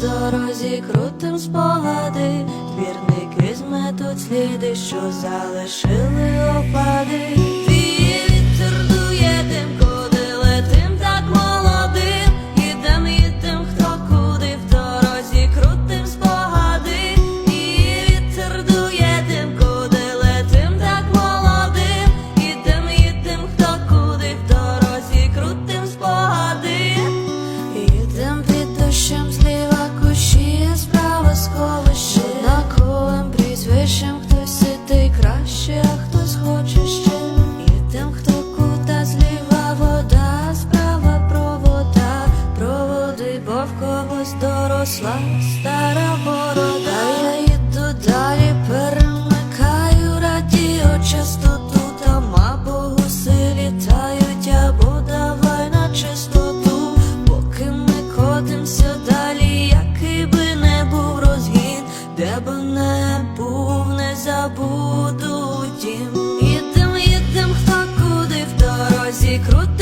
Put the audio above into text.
дорозі крутим спогади, двірники зметуть сліди, що залишили опади. Заросла стара борода, я йду далі, перемикаю радіо, частоту там або гуси літають, або давай на чистоту, поки ми котимся далі, який би не був розгін, де б не був, не забуду тім. Ідем, ідем, хто куди в дорозі крути.